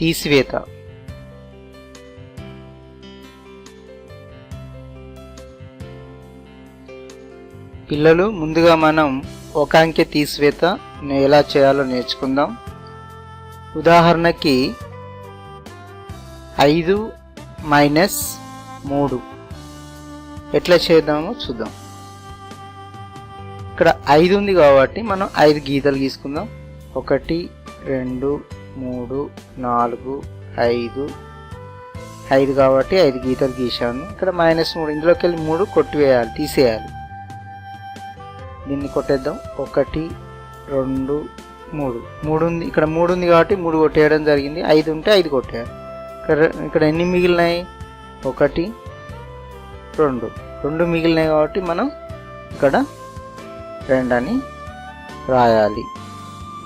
తీసివేత. పిల్లలు ముందుగా మనం ఒక అంకె తీసివేత ఎలా చేయాలో నేర్చుకుందాం. ఉదాహరణకి ఐదు మైనస్ మూడు. ఎట్లా చేద్దామో చూద్దాం. ఇక్కడ ఐదు ఉంది కాబట్టి మనం ఐదు గీతలు గీసుకుందాం. ఒకటి రెండు మూడు నాలుగు ఐదు. ఐదు కాబట్టి ఐదు గీతలు గీశాను. ఇక్కడ మైనస్ మూడు. ఇందులోకి వెళ్ళి మూడు కొట్టివేయాలి తీసేయాలి. దీన్ని కొట్టేద్దాం. ఒకటి రెండు మూడు. మూడు ఉంది. ఇక్కడ మూడు ఉంది కాబట్టి మూడు కొట్టేయడం జరిగింది. ఐదు ఉంటే ఐదు కొట్టేయాలి. ఇక్కడ ఇక్కడ ఎన్ని మిగిలినాయి? ఒకటి రెండు. రెండు మిగిలినాయి కాబట్టి మనం ఇక్కడ రెండు అని రాయాలి.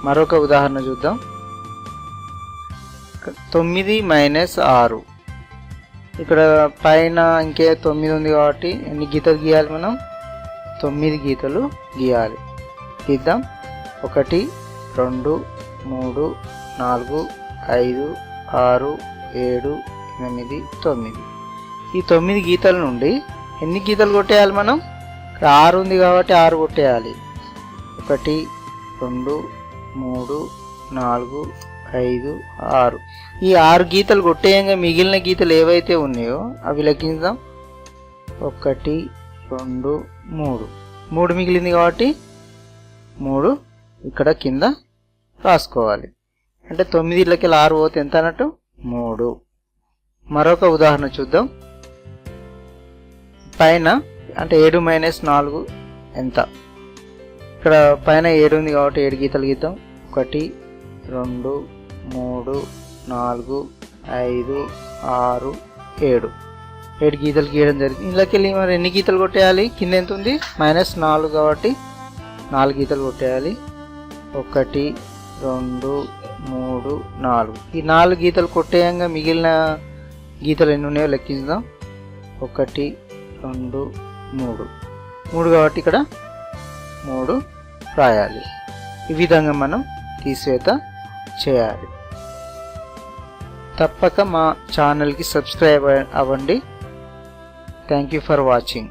మరొక ఉదాహరణ చూద్దాం. తొమ్మిది మైనస్ ఆరు. ఇక్కడ పైన ఇంకే తొమ్మిది ఉంది కాబట్టి ఎన్ని గీతలు గీయాలి మనం? తొమ్మిది గీతలు గీయాలి. గీద్దాం. ఒకటి రెండు మూడు నాలుగు ఐదు ఆరు ఏడు ఎనిమిది తొమ్మిది. ఈ తొమ్మిది గీతల నుండి ఎన్ని గీతలు కొట్టేయాలి మనం? ఇక్కడ ఆరు ఉంది కాబట్టి ఆరు కొట్టేయాలి. ఒకటి రెండు మూడు నాలుగు ఐదు ఆరు. ఈ ఆరు గీతలు కొట్టేయంగా మిగిలిన గీతలు ఏవైతే ఉన్నాయో అవి లెక్కిందాం ఒకటి రెండు మూడు. మూడు మిగిలింది కాబట్టి మూడు ఇక్కడ కింద రాసుకోవాలి. అంటే తొమ్మిదిళ్ళకి ఆరు పోతే ఎంత అన్నట్టు? మూడు. మరొక ఉదాహరణ చూద్దాం. పైన అంటే ఏడు మైనస్ నాలుగు ఎంత? ఇక్కడ పైన ఏడు ఉంది కాబట్టి ఏడు గీతలు గీద్దాం. ఒకటి రెండు మూడు నాలుగు ఐదు ఆరు ఏడు. ఏడు గీతలు గీయడం జరిగింది. ఇందులోకి వెళ్ళి మరి ఎన్ని గీతలు కొట్టేయాలి? కింద ఎంత ఉంది? మైనస్ నాలుగు కాబట్టి నాలుగు గీతలు కొట్టేయాలి. ఒకటి రెండు మూడు నాలుగు. ఈ నాలుగు గీతలు కొట్టేయంగా మిగిలిన గీతలు ఎన్ని ఉన్నాయో లెక్కించుదాం. ఒకటి రెండు మూడు. మూడు కాబట్టి ఇక్కడ మూడు రాయాలి. ఈ విధంగా మనం తీసివేత చేయాలి. తప్పక మా ఛానల్కి సబ్స్క్రైబ్ అవ్వండి. Thank you for watching